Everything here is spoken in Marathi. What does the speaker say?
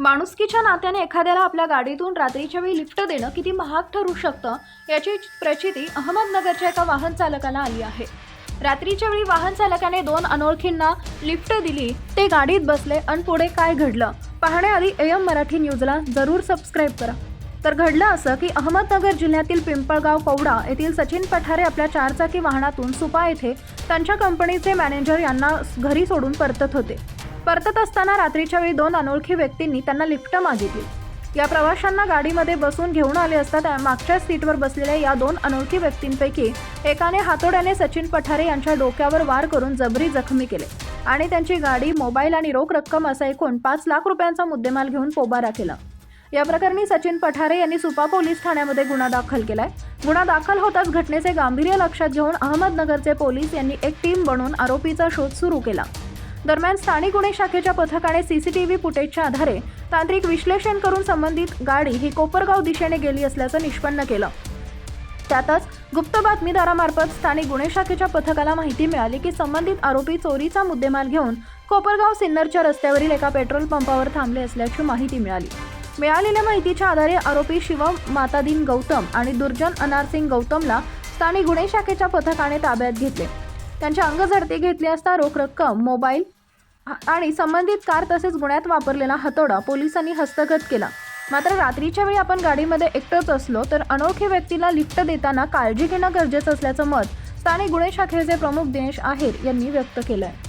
माणुसकीच्या नात्याने एखाद्याला आपल्या गाडीतून रात्रीच्या वेळी लिफ्ट देणं किती महाग ठरू शकतं याची प्रचिती अहमदनगरच्या एका वाहन चालकाला आली आहे. रात्रीच्या वेळी वाहन चालकाने दोन अनोळखींना लिफ्ट दिली ते गाडीत बसले आणि पुढे काय घडलं? पाहण्याआधी एम मराठी न्यूजला जरूर सबस्क्राईब करा. तर घडलं असं की अहमदनगर जिल्ह्यातील पिंपळगाव कवडा येथील सचिन पठारे आपल्या चारचाकी वाहनातून सुपा येथे त्यांच्या कंपनीचे मॅनेजर यांना घरी सोडून परतत होते. परतत असताना रात्रीच्या वेळी दोन अनोळखी व्यक्तींनी त्यांना लिफ्ट मागितली. या प्रवाशांना गाडीमध्ये बसून घेऊन आले असता त्या मागच्या सीटवर बसलेल्या या दोन अनोळखी व्यक्तींपैकी एकाने हातोड्याने सचिन पठारे यांच्या डोक्यावर वार करून जबरी जखमी केले आणि त्यांची गाडी मोबाईल आणि रोख रक्कम असा एकूण पाच लाख रुपयांचा मुद्देमाल घेऊन पोबारा केला. या प्रकरणी सचिन पठारे यांनी सुपा पोलीस ठाण्यामध्ये गुन्हा दाखल केलाय. गुन्हा दाखल होताच घटनेचे गांभीर्य लक्षात घेऊन अहमदनगरचे पोलीस यांनी एक टीम बनवून आरोपीचा शोध सुरू केला. दरम्यान स्थानिक गुन्हे शाखेच्या पथकाने सीसीटीव्ही फुटेजच्या आधारे तांत्रिक विश्लेषण करून संबंधित गाडी ही कोपरगाव दिशेने गेली असल्याचं निष्पन्न केलं. त्यातच गुप्त बातमीदारामार्फत स्थानिक गुन्हे शाखेच्या पथकाला माहिती मिळाली की संबंधित आरोपी चोरीचा मुद्देमाल घेऊन कोपरगाव सिन्नरच्या रस्त्यावरील एका पेट्रोल पंपावर थांबले असल्याची माहिती मिळाली. मिळालेल्या माहितीच्या आधारे आरोपी शिवम मातादीन गौतम आणि दुर्जन अनारसिंग गौतमला स्थानिक गुन्हे शाखेच्या पथकाने ताब्यात घेतले. त्यांच्या अंगझडती घेतली असता रोख रक्कम मोबाईल आणि संबंधित कार तसेच गुन्ह्यात वापरलेला हातोडा पोलिसांनी हस्तगत केला. मात्र रात्रीच्या वेळी आपण गाडीमध्ये एकटंच असलो तर अनोळखी व्यक्तीला लिफ्ट देताना काळजी घेणं गरजेचं असल्याचं मत स्थानिक गुन्हे शाखेचे प्रमुख दिनेश आहेर यांनी व्यक्त केलं आहे